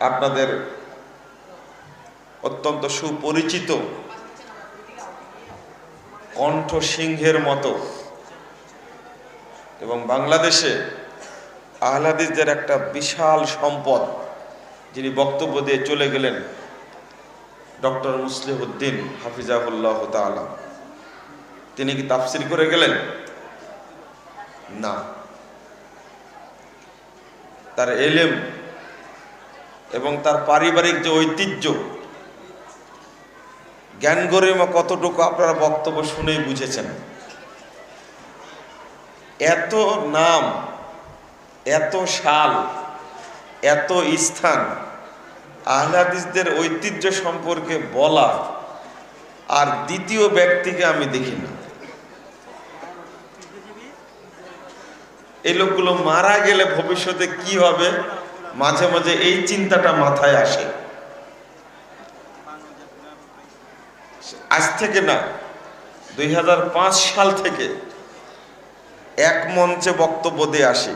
আপনাদের অত্যন্ত সুপরিচিত কণ্ঠ সিংহের মতো এবং বাংলাদেশে আহলাদিসদের একটা বিশাল সম্পদ যিনি বক্তব্য দিয়ে চলে গেলেন ডক্টর মুসলিহুদ্দিন হাফিজাহুল্লাহ তাআলা। তিনি কি তাফসির করে গেলেন? না। তার এলেম এবং তার পারিবারিক যে ঐতিহ্য, জ্ঞান গরিমা কতটুকু আপনারা বক্তব্য শুনেই বুঝেছেন? এত নাম, এত সাল, এত স্থান, আহলাদিসদের ঐতিহ্য সম্পর্কে বলা আর দ্বিতীয় ব্যক্তিকে আমি দেখি না। এই লোকগুলো মারা গেলে ভবিষ্যতে কি হবে? মাঝে মাঝে এই চিন্তাটা মাথায় আসে। আজ থেকে না, দুই হাজার পাঁচ সাল থেকে এক মঞ্চে বক্তব্য দিয়ে আসি।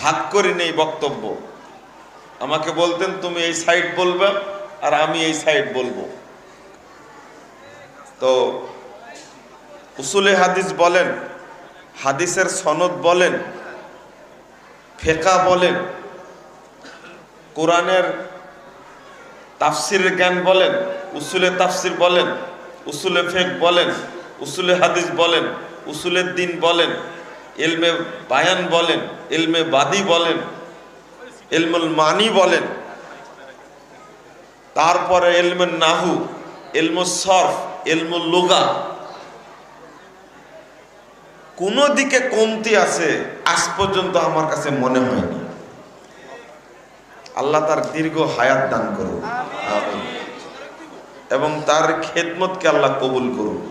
ভাগ করে নেই বক্তব্য। আমাকে বলতেন, তুমি এই সাইড বলবে আর আমি এই সাইড বলব। তো উসুলে হাদিস বলেন, হাদিসের সনদ বলেন ফেকা বলেন কোরআনের তাফসির জ্ঞান বলেন, উসুলে তাফসির বলেন, উসুলে ফেক বলেন, উসুলে হাদিস বলেন উসুলের দিন বলেন এলমে বায়ান বলেন এলমে বাদি বলেন এলমুল মানি বলেন, তারপরে এলমুল নাহু এলমুল সরফ এলমুল লুগা কোন দিকে কমতি আছে আজ পর্যন্ত আমার কাছে মনে হয়নি। আল্লাহ তার দীর্ঘ হায়াত দান করুন। এবং তার খেদমতকে আল্লাহ কবুল করুন।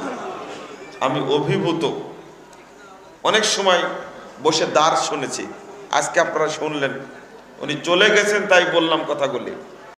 আমি অভিভূত। অনেক সময় বসে দাঁড় শুনেছি। আজকে আপনারা শুনলেন। উনি চলে গেছেন তাই বললাম কথাগুলি।